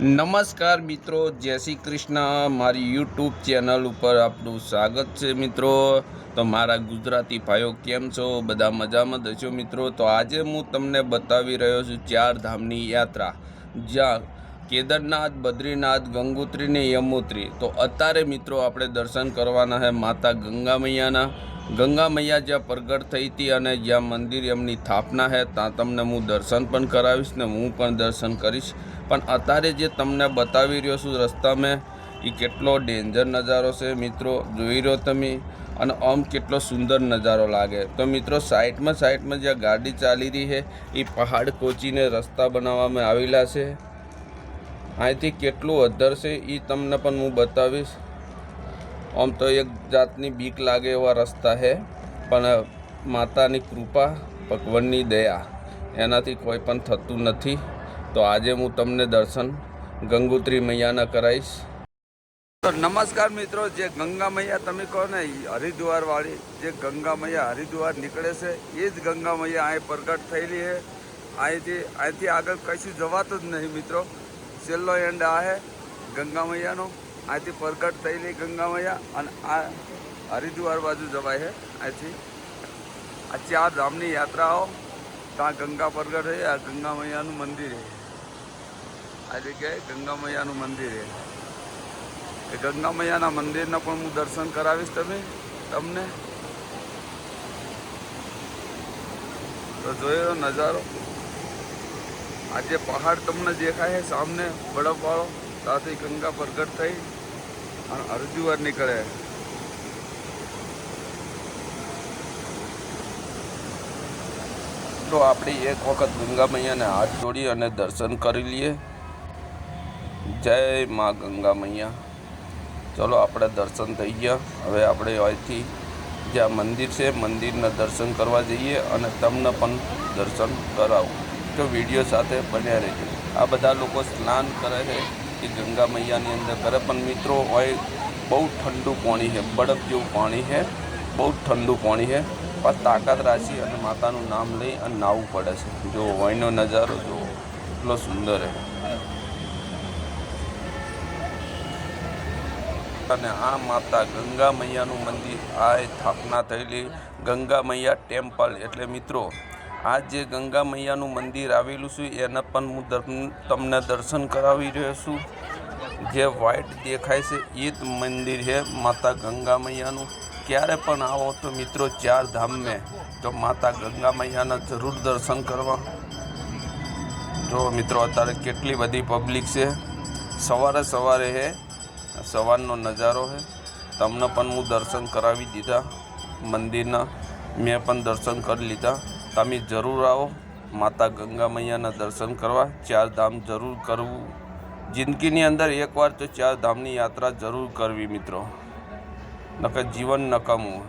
નમસ્કાર મિત્રો, જય શ્રી કૃષ્ણ. મારી યુટ્યુબ ચેનલ ઉપર આપનું સ્વાગત છે મિત્રો. તો મારા ગુજરાતી ભાઈઓ કેમ છો? બધા મજામાં દશો મિત્રો? તો આજે હું તમને બતાવી રહ્યો છું ચાર ધામની યાત્રા. જ્યાં કેદારનાથ, બદ્રીનાથ ગંગોત્રી ને યમુત્રી. તો અત્યારે મિત્રો આપણે દર્શન કરવાના છે માતા ગંગા મૈયાના. ગંગા મૈયા જ્યાં પ્રગટ થઈ હતી અને જ્યાં મંદિર એમની સ્થાપના છે ત્યાં તમને હું દર્શન પણ કરાવીશ ને હું પણ દર્શન કરીશ. પણ અત્યારે જે તમને બતાવી રહ્યો છું રસ્તા મેં એ કેટલો ડેન્જર નજારો છે મિત્રો. જોઈ રહ્યો તમે? અને આમ કેટલો સુંદર નજારો લાગે. તો મિત્રો, સાઈડમાં સાઈડમાં જ્યાં ગાડી ચાલી રહી છે એ પહાડ કોચીને રસ્તા બનાવવામાં આવેલા છે. અહીંથી કેટલું અધર છે એ તમને પણ હું બતાવીશ. આમ તો એક જાતની બીક લાગે એવા રસ્તા છે પણ માતાની કૃપા, ભગવાનની દયા, એનાથી કોઈ પણ થતું નથી. તો આજે હું તમને દર્શન ગંગોત્રી મૈયાના કરાવીશ. તો નમસ્કાર મિત્રો, જે ગંગા મૈયા તમે કહો ને હરિદ્વારવાળી જે ગંગા મૈયા હરિદ્વાર નીકળે છે, એ જ ગંગા મૈયા અહીં પ્રગટ થયેલી છે અહીંથી અહીંથી આગળ કશું જવાતું જ નહીં મિત્રો. છેલ્લો એન્ડ આ છે ગંગા મૈયાનો. અહીંથી પ્રગટ થયેલી ગંગા મૈયા અને આ હરિદ્વાર બાજુ જવાય છે. અહીંથી આ ચાર ધામની યાત્રાઓ ત્યાં ગંગા પ્રગટ છે, આ ગંગા મૈયાનું મંદિર છે. આ જગ્યાએ ગંગા મૈયાનું મંદિર છે. એ ગંગા મૈયાના મંદિરના પણ હું દર્શન કરાવીશ તમે, તમને. તો જોયો નજારો. આજે પહાડ તમને દેખાય છે, સામને બરફવાળો. ત્યાંથી ગંગા પ્રગટ થઈ અને હરિદ્વાર નીકળે. તો આપણે એક વખત ગંગા મૈયાને હાથ જોડી અને દર્શન કરી લઈએ. જય મા ગંગા મૈયા. ચલો આપણે દર્શન થઈ ગયા. હવે આપણે અહીંથી જ્યાં મંદિર છે, મંદિરના દર્શન કરવા જઈએ અને તમને પણ દર્શન કરાવું. તો વીડિયો સાથે બન્યા રહેજો. આ બધા લોકો સ્નાન કરે છે. એ ગંગા મૈયાની અંદર કરે પણ મિત્રો હોય, બહુ ઠંડુ પાણી છે બરફ જેવું પાણી છે, બહુ ઠંડુ પાણી છે. પણ તાકાત રાખી અને માતાનું નામ લઈ અને નાવું પડે છે. જો હોયનો નજારો જો એટલો સુંદર છે. અને આ માતા ગંગા મૈયાનું મંદિર આ સ્થાપના થયેલી ગંગા મૈયા ટેમ્પલ. એટલે મિત્રો આ જે ગંગા મૈયાનું મંદિર આવેલું છે, એના પણ હું તમને દર્શન કરાવી રહ્યો છું. જે વ્હાઈટ દેખાય છે એ જ મંદિર છે, માતા ગંગા મૈયાનું. ક્યારે પણ આવો તો મિત્રો ચાર ધામ મેં તો માતા ગંગા મૈયાના જરૂર દર્શન કરવા. જો મિત્રો, અત્યારે કેટલી બધી પબ્લિક છે. સવારે સવારે હે, સવારનો નજારો છે તમને પણ હું દર્શન કરાવી દીધા મંદિરના. મેં પણ દર્શન કરી લીધા. તમે જરૂર આવો. માતા ગંગા મૈયાના દર્શન કરવા ચાર ધામ જરૂર કરવું. જિંદગીની અંદર એકવાર તો ચાર ધામની યાત્રા જરૂર કરવી મિત્રો. નકર જીવન નકામું.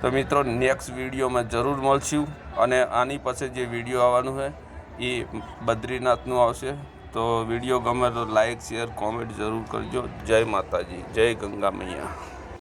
તો મિત્રો નેક્સ્ટ વિડીયોમાં જરૂર મળશું અને આની પાસે જે વીડિયો આવવાનું છે, એ બદ્રીનાથનું આવશે. તો વીડિયો ગમે તો લાઈક શેર કોમેન્ટ જરૂર કરજો. જય માતાજી. જય ગંગા મૈયા.